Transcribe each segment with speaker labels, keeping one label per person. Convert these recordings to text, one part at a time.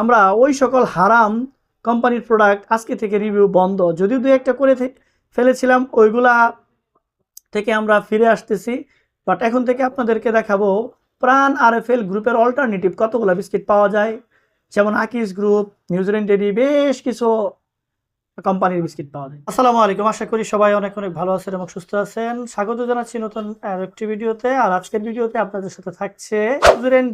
Speaker 1: আমরা ওই সকল হারাম কোম্পানির প্রোডাক্ট আজকে থেকে রিভিউ বন্ধ যদিও দু একটা করে ফেলেছিলাম ওইগুলা থেকে আমরা ফিরে আসতেছি বাট এখন থেকে আপনাদেরকে দেখাবো প্রাণ আর এফ এল গ্রুপের অল্টারনেটিভ কতগুলো বিস্কিট পাওয়া যায় যেমন আকিস গ্রুপ নিউজিল্যান্ডেরই বেশ কিছু কোম্পানির বিস্কিট পাওয়া যায় আসসালামু আলাইকুম আশা করি সবাই অনেক অনেক ভালো আছেন এবং সুস্থ আছেন স্বাগত জানাচ্ছি নতুন একটি ভিডিওতে আর আজকের ভিডিওতে আপনাদের সাথে থাকছে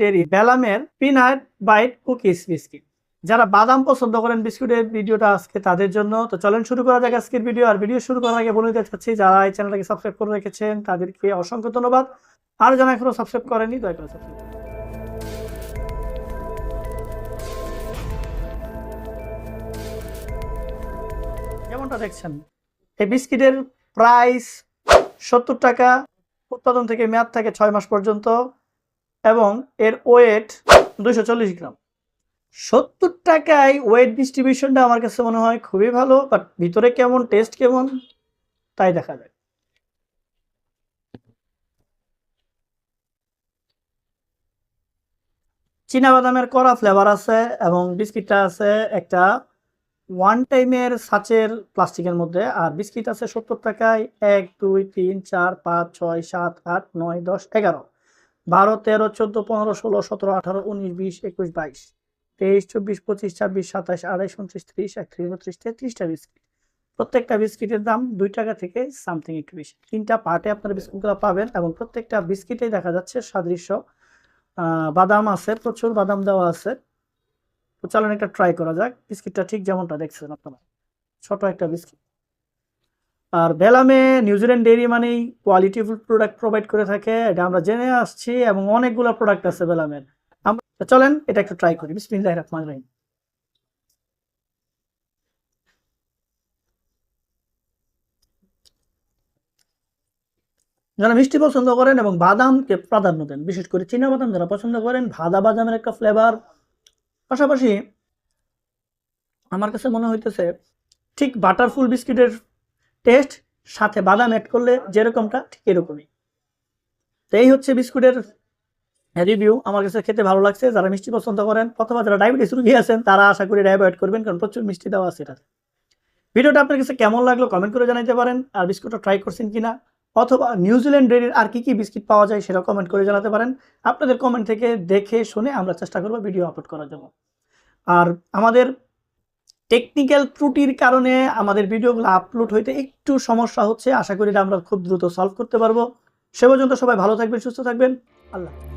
Speaker 1: ডেরি বেলামের পিনাট বাইট কুকিস বিস্কিট যারা বাদাম পছন্দ করেন বিস্কুটের ভিডিওটা আজকে তাদের জন্য তো চলেন শুরু করা যাক আজকের ভিডিও আর ভিডিও শুরু করার আগে বলে দিতে চাচ্ছি যারা এই চ্যানেলটাকে সাবস্ক্রাইব করে রেখেছেন তাদেরকে অসংখ্য ধন্যবাদ আর যারা এখনো সাবস্ক্রাইব করেনি দয়া করে সাবস্ক্রাইব কেমনটা দেখছেন এই বিস্কিটের প্রাইস সত্তর টাকা উৎপাদন থেকে মেয়াদ থাকে ছয় মাস পর্যন্ত এবং এর ওয়েট দুশো গ্রাম সত্তর টাকায় ওয়েট ডিস্ট্রিবিউশনটা আমার কাছে মনে হয় খুবই ভালো বাট ভিতরে কেমন টেস্ট কেমন তাই দেখা যায় চীনা বাদামের কড়া ফ্লেভার আছে এবং বিস্কিটটা আছে একটা ওয়ান টাইমের সাচের প্লাস্টিকের মধ্যে আর বিস্কিট আছে সত্তর টাকায় এক দুই তিন চার পাঁচ ছয় সাত আট নয় দশ এগারো বারো তেরো চোদ্দো পনেরো ষোলো সতেরো আঠারো উনিশ বিশ একুশ বাইশ তেইশ চব্বিশ পঁচিশ ছাব্বিশ সাতাশ আড়াইশ উনত্রিশ ত্রিশ একত্রিশ বত্রিশ তেত্রিশটা বিস্কিট প্রত্যেকটা বিস্কিটের দাম দুই টাকা থেকে সামথিং একটু বেশি তিনটা পার্টে আপনারা বিস্কুটগুলো পাবেন এবং প্রত্যেকটা বিস্কিটেই দেখা যাচ্ছে সাদৃশ্য বাদাম আছে প্রচুর বাদাম দেওয়া আছে তো চালান একটা ট্রাই করা যাক বিস্কিটটা ঠিক যেমনটা দেখছেন আপনারা ছোট একটা বিস্কিট আর বেলামে নিউজিল্যান্ড ডেয়ারি মানেই কোয়ালিটিফুল প্রোডাক্ট প্রোভাইড করে থাকে এটা আমরা জেনে আসছি এবং অনেকগুলো প্রোডাক্ট আছে বেলামের আমরা চলেন এটা একটু ট্রাই করি বিসমিল্লাহ রহমান রহিম যারা মিষ্টি পছন্দ করেন এবং বাদামকে প্রাধান্য দেন বিশেষ করে চীনা বাদাম যারা পছন্দ করেন ভাদা বাদামের একটা ফ্লেভার পাশাপাশি আমার কাছে মনে হইতেছে ঠিক বাটারফুল বিস্কিটের টেস্ট সাথে বাদাম অ্যাড করলে যেরকমটা ঠিক এরকমই তো এই হচ্ছে বিস্কুটের রিভিউ আমার কাছে খেতে ভালো লাগছে যারা মিষ্টি পছন্দ করেন অথবা যারা ডায়াবেটিস রুগী আছেন তারা আশা করি ডায়াবয়েড করবেন কারণ প্রচুর মিষ্টি দেওয়া আছে এটাতে ভিডিওটা আপনার কাছে কেমন লাগলো কমেন্ট করে জানাইতে পারেন আর বিস্কুটটা ট্রাই করছেন কিনা অথবা নিউজিল্যান্ড ডেরির আর কী কী বিস্কিট পাওয়া যায় সেটা কমেন্ট করে জানাতে পারেন আপনাদের কমেন্ট থেকে দেখে শুনে আমরা চেষ্টা করব ভিডিও আপলোড করার জন্য আর আমাদের টেকনিক্যাল ত্রুটির কারণে আমাদের ভিডিওগুলো আপলোড হইতে একটু সমস্যা হচ্ছে আশা করি আমরা খুব দ্রুত সলভ করতে পারবো সে পর্যন্ত সবাই ভালো থাকবেন সুস্থ থাকবেন আল্লাহ